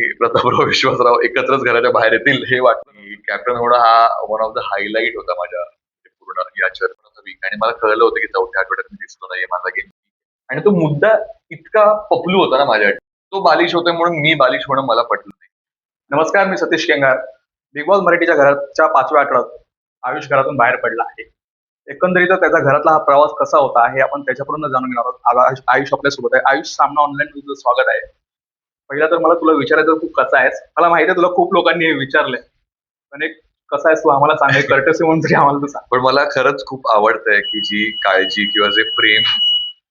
प्रतापराव विश्वासराव एकत्रच घराच्या बाहेर येतील हे वाटतं. की कॅप्टन होणं हा वन ऑफ द हायलाईट होता माझ्या पूर्ण या चर्चेचा वीक आणि मला कळलं होतं की चौथ्या आठवड्यात मी दिसलो नाहीये माझा गेम आणि तो मुद्दा इतका पपलू होता ना माझ्यासाठी तो बालिश होतोय म्हणून मी बालिश होणं मला पटलं नाही. नमस्कार मी सतीश केंगार. बिग बॉस मराठीच्या घराच्या पाचव्या आठवड्यात आयुष घरातून बाहेर पडला आहे. एकंदरीत त्याचा घरातला हा प्रवास कसा होता हे आपण त्याच्याकडून जाणून घेणार आहोत. आयुष- आपल्यासोबत आहे. आयुष सामना ऑनलाईन स्वागत आहे. पहिला तर मला तुला विचारायचं तू कसा आहेस? मला माहिती आहे तुला खूप लोकांनी हे विचारलंय. पण एक कसा आहेस तू? आम्हाला सांग कर्टसी म्हणून तरी आम्हाला तू सांग. पण मला खरंच खूप आवडतंय की जी काळजी किंवा जे प्रेम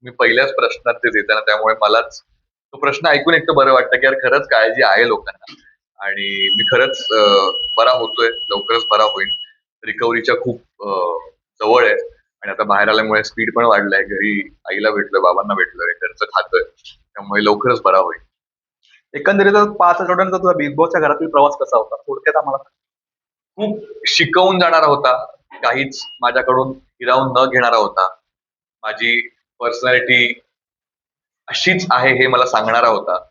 मी पहिल्याच प्रश्नात ते देताना त्यामुळे मलाच तो प्रश्न ऐकून एक तर बरं वाटतं की यार खरंच काळजी आहे लोकांना. आणि मी खरंच बरा होतोय लवकरच बरा होईल रिकव्हरीच्या खूप जवळ आहे. आणि आता बाहेर आल्यामुळे स्पीड पण वाढलाय. घरी आईला भेटलोय बाबांना भेटलोय घरचं खातोय. त्यामुळे लवकरच बरा होईल एकंदरीत पाच आठवड्यांचा तुझा बिग बॉसच्या घरातील प्रवास कसा होता? थोडक्यात आम्हाला. खूप शिकवून जाणारा होता. काहीच माझ्याकडून हिरावून न घेणारा होता. माझी पर्सनॅलिटी अशीच आहे हे मला सांगणारा होता.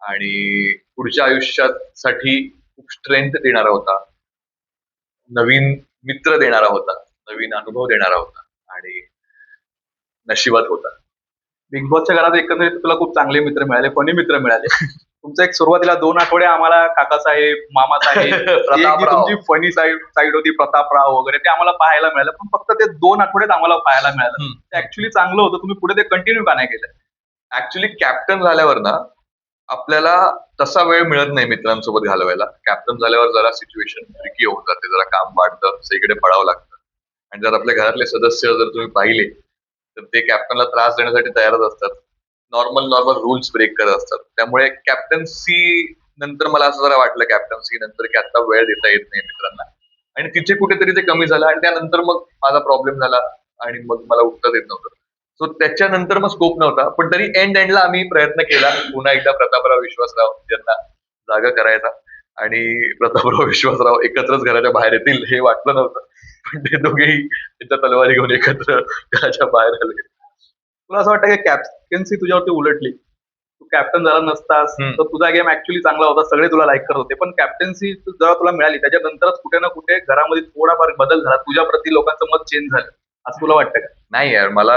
आणि पुढच्या आयुष्यासाठी खूप स्ट्रेंथ देणारा होता. नवीन मित्र देणारा होता. नवीन अनुभव देणारा होता. आणि नशिबात होता. बिग बॉसच्या घरात एकंदरीत तुला खूप चांगले मित्र मिळाले. फनी मित्र मिळाले? तुमचं एक सुरुवातीला दोन आठवडे आम्हाला काकासाहेब मामासाहेब एक जी प्रतापराव. तुमची फनी साईड साईड होती प्रतापराव वगैरे ते आम्हाला पाहायला मिळालं. पण फक्त ते दोन आठवड्यात आम्हाला पाहायला मिळालं. ते ऍक्च्युली चांगलं होतं. तुम्ही पुढे ते कंटिन्यू का नाही केलं? ऍक्च्युली कॅप्टन झाल्यावर ना आपल्याला तसा वेळ मिळत नाही मित्रांसोबत घालवायला. कॅप्टन झाल्यावर जरा सिच्युएशन ट्रिकी होऊन जाते. जरा काम वाढतं. सगळीकडे पडावं लागतं. आणि जर आपल्या घरातले सदस्य जर तुम्ही पाहिले तर ते कॅप्टनला त्रास देण्यासाठी तयारच असतात. नॉर्मल नॉर्मल रूल्स ब्रेक करत असतात. त्यामुळे कॅप्टन्सी नंतर मला असं जरा वाटलं कॅप्टन्सी नंतर की आता वेळ देता येत नाही मित्रांना. आणि तिथे कुठेतरी ते कमी झालं आणि त्यानंतर मग माझा प्रॉब्लेम झाला आणि मग मला उत्तर येत नव्हतं. सो त्याच्यानंतर मग स्कोप नव्हता पण तरी एंड एंडला आम्ही प्रयत्न केला. पुन्हा एकदा प्रतापराव विश्वासराव यांना जागा करायचा आणि प्रतापराव विश्वासराव एकत्रच घराच्या बाहेर येतील हे वाटलं नव्हतं. पण ते दोघेही त्यांच्या तलवारी घेऊन एकत्र घराच्या बाहेर आले. तुला असं वाटतं की कॅप्टन्सी तुझ्यावरती उलटली? तू कॅप्टन झाला नसतास. तर तुझा गेम ऍक्च्युली चांगला होता सगळे तुला लाईक करत होते. पण कॅप्टन्सी जेव्हा तुला मिळाली त्याच्यानंतरच कुठे ना कुठे घरामध्ये थोडाफार बदल झाला तुझ्या प्रती लोकांचं मत चेंज झालं. असं तुला वाटतं का? नाही यार मला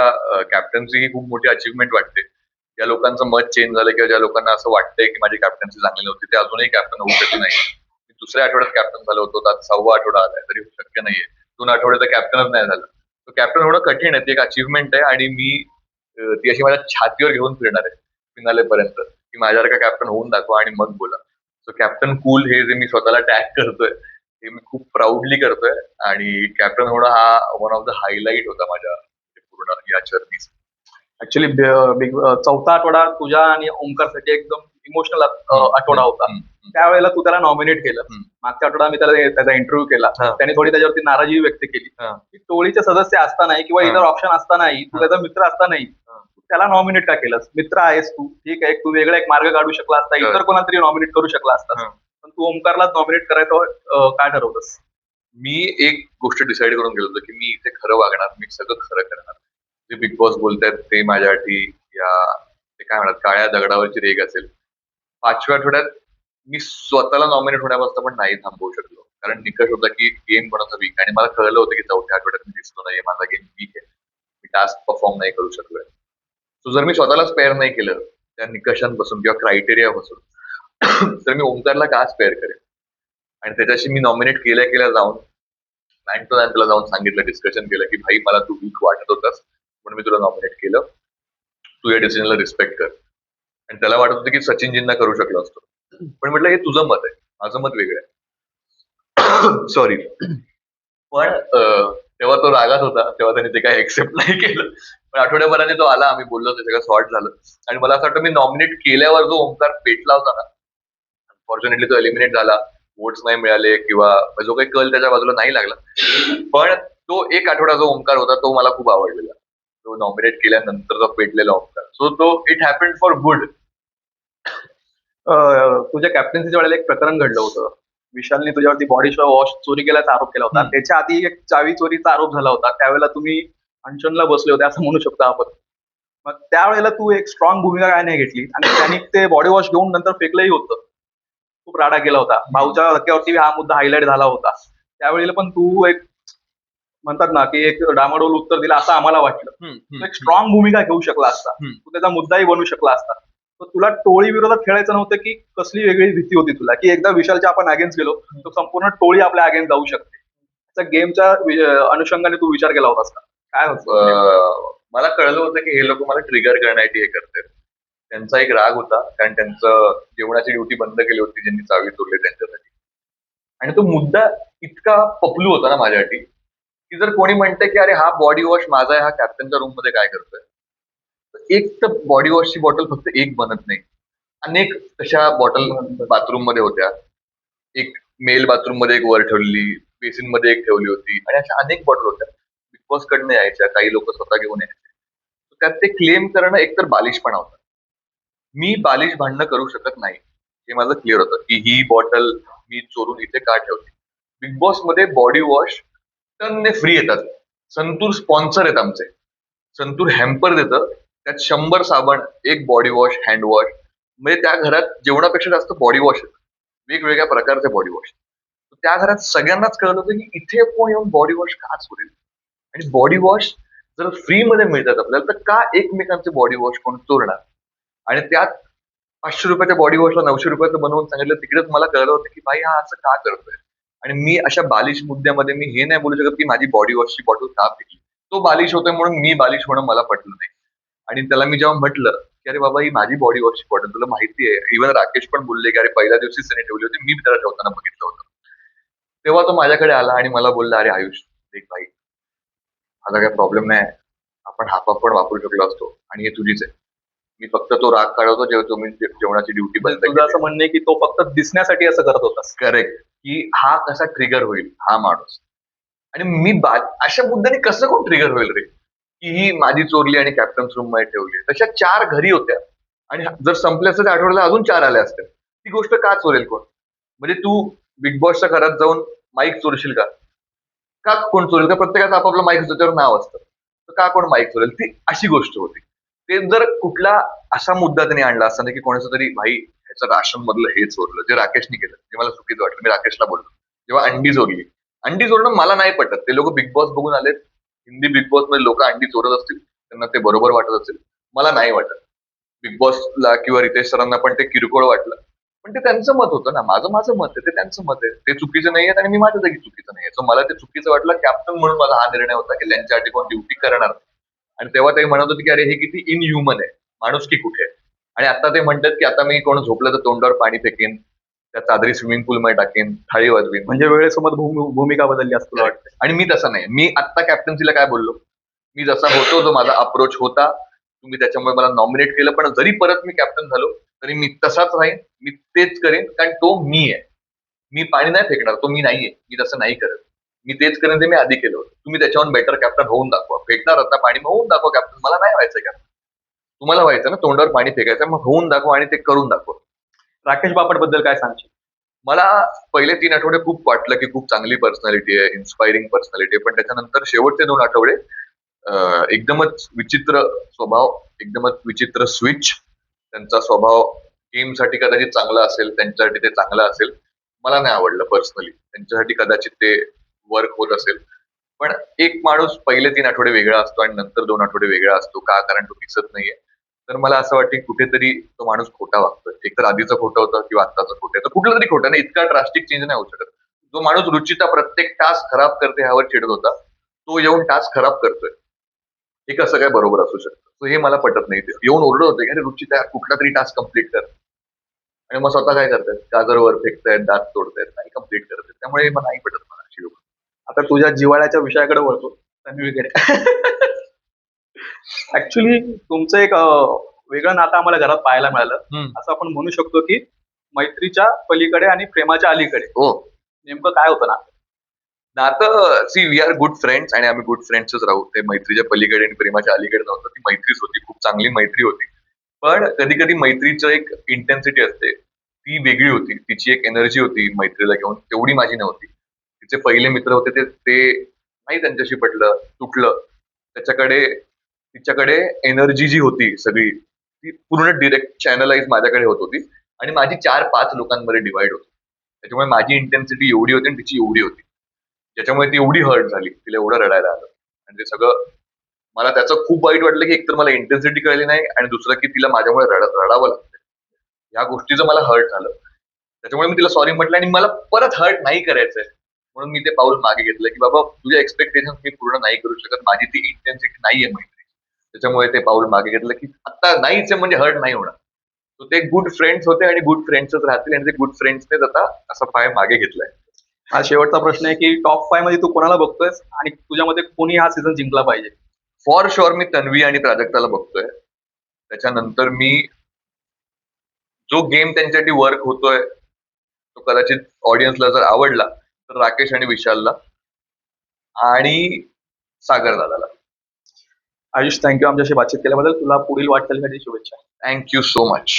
कॅप्टन्सी ही खूप मोठी अचिव्हमेंट वाटते. ज्या लोकांचं मत चेंज झालं किंवा ज्या लोकांना असं वाटतंय की माझी कॅप्टन्सी चांगली नव्हती ते अजूनही कॅप्टन होऊ शकत नाही मी दुसऱ्या आठवड्यात कॅप्टन झालो होतो आता सहावा आठवडा आलाय तरी शक्य नाहीये. दोन आठवडे तर कॅप्टनच नाही झालं. तो कॅप्टन होणं कठीण आहे ती एक अचिव्हमेंट आहे आणि मी ती अशी माझ्या छातीवर घेऊन फिरणार आहे फिनाले पर्यंत. की माझ्यासारखा कॅप्टन होऊन दाखवा आणि मग बोला. सो कॅप्टन कूल हे जे मी स्वतःला टॅग करतोय हे मी खूप प्राऊडली करतोय आणि कॅप्टन होणं हा वन ऑफ द हायलाईट होता माझ्या म्हणजे पूर्ण या जर्नीचा ऍक्च्युली बिग चौथा आठवडा तुझ्या आणि ओमकारसाठी एकदम इमोशनल आठवडा होता. त्यावेळेला तू त्याला नॉमिनेट केलं. मागच्या आठवडा मी त्याला त्याचा इंटरव्ह्यू केला. त्याने थोडी त्याच्यावरती नाराजी व्यक्त केली. की टोळीचे सदस्य असतानाही किंवा. इतर ऑप्शन असतानाही तू. त्याचा मित्र असतानाही त्याला नॉमिनेट का केलंस मित्र आहेस तू ठीक आहे तू वेगळा एक मार्ग काढू शकला असता इतर. कोणाला तरी नॉमिनेट करू शकला असता. पण तू ओमकारलाच नॉमिनेट करायचं काय ठरवतस मी एक गोष्ट डिसाईड करून गेलो होतो की मी इथे खरं वागणार मी सगळं खरं करणार जे बिग बॉस बोलतायत ते माझ्यासाठी या ते काय म्हणतात काळ्या दगडावरची रेग असेल पाचव्या आठवड्यात मी स्वतःला नॉमिनेट होण्यापासून पण नाही थांबवू शकलो. कारण निकष होता की गेम कोणाचा वीक आणि मला कळलं होतं की चौथ्या आठवड्यात मी दिसलो नाही माझा गेम वीक आहे. मी टास्क परफॉर्म नाही करू शकलोय. सो जर मी स्वतःला स्पेअर नाही केलं त्या निकषांपासून किंवा क्रायटेरियापासून तर मी ओमकारला का स्पेअर करेन? आणि त्याच्याशी मी नॉमिनेट केल्या केल्या जाऊन मॅन टू मॅन तुला जाऊन सांगितलं डिस्कशन केलं की भाई मला तू वीक वाटत होतास म्हणून मी तुला नॉमिनेट केलं. तू या डिसिजनला रिस्पेक्ट कर. आणि त्याला वाटत होतं की सचिनजींना करू शकलो असतो. पण म्हटलं हे तुझं मत आहे. माझं मत वेगळं आहे. सॉरी पण तेव्हा तो रागात होता. तेव्हा त्याने ते काही एक्सेप्ट नाही केलं. पण आठवड्याभराने तो आला. आम्ही बोललो ते सगळं सॉर्ट झालं. आणि मला असं वाटतं मी नॉमिनेट केल्यावर जो ओंकार पेटला होता ना अनफॉर्च्युनेटली तो एलिमिनेट झाला. वोट्स नाही मिळाले किंवा जो काही कल त्याच्या बाजूला नाही लागला. पण तो एक आठवडा जो ओंकार होता तो मला खूप आवडलेला. तो नॉमिनेट केल्यानंतर जो पेटलेला ओंकार. सो तो इट हॅपन फॉर गुड तुझ्या कॅप्टन्सीच्या वेळेला एक प्रकरण घडलं होतं. विशालने तुझ्यावरती बॉडी वॉश चोरी केल्याचा आरोप केला होता. त्याच्या आधी एक चावी चोरीचा आरोप झाला होता. त्यावेळेला तुम्ही अनशनला बसले होते असं म्हणू शकतो आपण. मग त्यावेळेला तू एक स्ट्रॉंग भूमिका काय नाही घेतली. आणि त्यांनी ते बॉडी वॉश घेऊन नंतर फेकलंही होतं. खूप राडा केला होता. भाऊच्या धक्क्यावरती हा मुद्दा हायलाइट झाला होता. त्यावेळेला पण तू एक म्हणतात ना की एक डामाडोल उत्तर दिला असं आम्हाला वाटलं. एक स्ट्रॉंग भूमिका घेऊ शकला असता. तू त्याचा मुद्दाही बनू शकला असता. तुला टोळी विरोधात खेळायचं नव्हतं की कसली वेगळी भीती होती तुला की एकदा विशालच्या आपण अगेन्स्ट गेलो तर संपूर्ण टोळी आपल्या अगेन्स्ट जाऊ शकते. गेमच्या अनुषंगाने तू विचार केला होतास का? काय होतं मला कळलं होतं की हे लोक मला ट्रिगर करण्यासाठी हे करतात. त्यांचा एक राग होता कारण त्यांचं जेवणाची ड्युटी बंद केली होती ज्यांनी चावी तोडली त्यांच्यासाठी. आणि तो मुद्दा इतका पपलू होता ना माझ्यासाठी की जर कोणी म्हणते की अरे हा बॉडी वॉश माझा आहे हा कॅप्टनच्या रूममध्ये काय करतोय? एक तर बॉडी वॉशची बॉटल फक्त एक बनत नाही. अनेक तशा बॉटल बाथरूममध्ये होत्या. एक मेल बाथरूममध्ये एक वर ठेवली बेसिनमध्ये एक ठेवली होती आणि अशा अनेक बॉटल होत्या. बिग बॉस कडनं यायच्या काही लोक स्वतः घेऊन यायचे. त्यात ते क्लेम करणं एकतर बालिशपणा होता. मी बालिश भांडणं करू शकत नाही. हे माझं क्लिअर होतं की ही बॉटल मी चोरून इथे का ठेवली बिग बॉसमध्ये बॉडी वॉश टनने फ्री येतात. संतूर स्पॉन्सर आहेत आमचे. संतूर हॅम्पर देतं त्यात शंभर साबण एक बॉडी वॉश हँड वॉश म्हणजे त्या घरात जेवणापेक्षा जास्त बॉडी वॉश वेगवेगळ्या प्रकारचे बॉडी वॉश त्या घरात सगळ्यांनाच कळलं होतं की इथे कोण येऊन बॉडी वॉश का चोरेल आणि बॉडी वॉश जर फ्री मध्ये मिळतात आपल्याला तर का एकमेकांचे बॉडी वॉश कोण चोरणार? आणि त्यात पाचशे रुपयाच्या बॉडी वॉशला नऊशे रुपयाचं बनवून सांगितलं तिकडेच मला कळलं होतं की भाई हा असं का करतोय? आणि मी अशा बालिश मुद्द्यामध्ये मी हे नाही बोलू शकत की माझी बॉडी वॉशची बॉटल का पिकली तो बालिश होतोय म्हणून मी बालिश होणं मला पटलं नाही. आणि त्याला मी जेव्हा म्हटलं की अरे बाबा ही माझी बॉडी वॉशची बॉटल तुला माहिती आहे. इव्हन राकेश पण बोलले की अरे पहिल्या दिवशीच त्याने ठेवली होती मी त्याला ठेवताना बघितलं होतं. तेव्हा तो माझ्याकडे आला आणि मला बोलला अरे आयुष देख भाई माझा काही प्रॉब्लेम नाही. आपण हाफाफ पण वापरू शकलो असतो आणि हे तुझीच आहे. मी फक्त तो राग काढवतो जेव्हा तुम्ही जेवणाची ड्युटी बंद तुझं असं म्हणणं की तो फक्त दिसण्यासाठी असं करत होतास करेक्ट की हा कसा ट्रिगर होईल? हा माणूस. आणि मी बा- अशा मुद्द्याने कसं कोण ट्रिगर होईल रे? की ही माझी चोरली आणि कॅप्टन्स रूममध्ये ठेवली तशा चार घरी होत्या. आणि जर संपले असते आठवड्याला अजून चार आल्या असत्या. ती गोष्ट का चोरेल कोण? म्हणजे तू बिग बॉसच्या घरात जाऊन माईक चोरशील का? का कोण चोरेल? का प्रत्येकाचं आपापलं माईक त्याच्यावर नाव असतं? तर का कोण माईक चोरेल? ती अशी गोष्ट होती. ते जर कुठला असा मुद्दा त्यांनी आणला असताना की कोणाचं तरी भाई ह्याचं राशन मधलं हे चोरलं जे राकेशने केलं. जे मला चुकीचं वाटलं. मी राकेशला बोललो. जेव्हा अंडी चोरली. अंडी चोरणं मला नाही पटत. ते लोक बिग बॉस बघून आलेत. हिंदी बिग बॉसमध्ये लोक अंडी चोरत असतील त्यांना ते बरोबर वाटत असेल. मला नाही वाटत. बिग बॉसला किंवा रितेश सरांना पण ते किरकोळ वाटलं. पण ते त्यांचं मत होतं ना. माझं माझं मत आहे ते त्यांचं मत आहे. ते चुकीचं नाही आणि मी माझ्या जागी चुकीचं नाही सो मला ते चुकीचं वाटलं कॅप्टन म्हणून माझा हा निर्णय होता की त्यांच्यासाठी कोण ड्युटी करणार आणि तेव्हा ते म्हणत होते की अरे हे किती इनह्युमन आहे. माणूस की कुठे आहे? आणि आता ते म्हणतात की आता मी कोण झोपलं तर तोंडावर पाणी फेकेन. त्या चादरी स्विमिंग पूल मध्ये टाकेन थाळी वाजवीन. म्हणजे वेळेसोबत भूमी- भूमिका बदलली असं तुला वाटतं आणि मी तसा नाही. मी आत्ता कॅप्टन्सीला काय बोललो? मी जसा होतो जो माझा अप्रोच होता तुम्ही त्याच्यामुळे मला नॉमिनेट केलं पण जरी परत मी कॅप्टन झालो तरी मी तसाच राहीन मी तेच करेन कारण तो मी आहे. मी पाणी नाही फेकणार तो मी नाहीये. मी तसं नाही करत. मी तेच करेन ते मी आधी केलं होतं. तुम्ही त्याच्याहून बेटर कॅप्टन होऊन दाखवा. फेकणार आता पाणी मग होऊन दाखवा कॅप्टन मला नाही व्हायचं कॅप्टन तुम्हाला व्हायचं ना तोंडावर पाणी फेकायचं मग होऊन दाखवा आणि ते करून दाखवा. राकेश बापटबद्दल काय सांगशील? मला पहिले तीन आठवडे खूप वाटलं की खूप चांगली पर्सनॅलिटी आहे इन्स्पायरिंग पर्सनॅलिटी आहे. पण त्याच्यानंतर शेवटचे दोन आठवडे एकदमच विचित्र स्वभाव एकदमच विचित्र स्विच त्यांचा स्वभाव टीमसाठी कदाचित चांगला असेल त्यांच्यासाठी ते चांगलं असेल. मला नाही आवडलं पर्सनली त्यांच्यासाठी कदाचित ते वर्क होत असेल. पण एक माणूस पहिले तीन आठवडे वेगळा असतो आणि नंतर दोन आठवडे वेगळा असतो. का? कारण तो दिसत नाहीये. तर मला असं वाटतं की कुठेतरी तो माणूस खोटा वागतोय. एकतर आधीचं खोटं होतं किंवा आत्ताचं खोटं आहे. तर कुठलं तरी खोटं नाही इतका ड्रास्टिक चेंज नाही होऊ शकत. जो माणूस रुचिता प्रत्येक टास्क खराब करते ह्यावर चिडत होता तो येऊन टास्क खराब करतोय. हे कसं काय बरोबर असू शकतं? हे मला पटत नाही. येऊन ओरडत होते की अरे रुचिता कुठला तरी टास्क कंप्लीट कर. आणि मग स्वतः काय करतायत गाजरवर फेकतायत दात तोडतायत नाही कंप्लीट करतायत त्यामुळे मला नाही पटत मला आता तुझ्या जिवाळ्याच्या विषयाकडे वळतो. ऍक्च्युली तुमचं एक वेगळं नातं आम्हाला घरात पाहायला मिळालं. असं आपण म्हणू शकतो की मैत्रीच्या पलीकडे आणि प्रेमाच्या अलीकडे. हो. नेमकं काय होतं ना? नातं see we are good friends आणि आम्ही गुड फ्रेंड्सच राहू. ते मैत्रीच्या पलीकडे आणि प्रेमाच्या अलीकडे नव्हतं. ती मैत्रीच होती खूप चांगली मैत्री होती. पण कधी कधी मैत्रीचं एक इंटेन्सिटी असते. ती वेगळी होती. तिची एक एनर्जी होती मैत्रीला घेऊन. तेवढी माझी नव्हती. तिचे पहिले मित्र होते ते ते नाही त्यांच्याशी पटलं तुटलं. त्याच्याकडे तिच्याकडे एनर्जी जी होती सगळी ती पूर्ण डिरेक्ट चॅनलाइज माझ्याकडे होत होती. आणि माझी चार पाच लोकांमध्ये डिवाइड होती त्याच्यामुळे माझी इंटेन्सिटी एवढी होती आणि तिची एवढी होती. ज्याच्यामुळे ती एवढी हर्ट झाली तिला एवढं रडायला आलं. आणि ते सगळं मला त्याचं खूप वाईट वाटलं की एकतर मला इंटेन्सिटी कळली नाही आणि दुसरं की तिला माझ्यामुळे रड रडावं लागतं ह्या गोष्टीचं मला हर्ट झालं. त्याच्यामुळे मी तिला सॉरी म्हटलं आणि मला परत हर्ट नाही करायचंय. म्हणून मी ते पाऊल मागे घेतलं की बाबा तुझ्या एक्सपेक्टेशन मी पूर्ण नाही करू शकत. माझी ती इंटेन्सिटी नाहीये मैत्री त्याच्यामुळे ते पाऊल मागे घेतलं की आता नाहीच म्हणजे हर्ट नाही होणार. So ते गुड फ्रेंड्स होते आणि गुड फ्रेंड्सच राहतील आणि ते गुड फ्रेंड्सनेच आता असा पाय मागे घेतलाय. हा शेवटचा प्रश्न आहे की टॉप फायमध्ये तू कोणाला बघतोयस आणि तुझ्यामध्ये कोणी हा सीझन जिंकला पाहिजे? फॉर शुअर मी तन्वी आणि प्राजक्ताला बघतोय. त्याच्यानंतर मी जो गेम त्यांच्यासाठी वर्क होतोय तो कदाचित ऑडियन्सला जर आवडला तर राकेश आणि विशालला आणि सागर दादाला. आयुष थँक्यू आमच्याशी बातचीत केल्याबद्दल. तुला पुढील वाटचालीसाठी शुभेच्छा. Thank you so much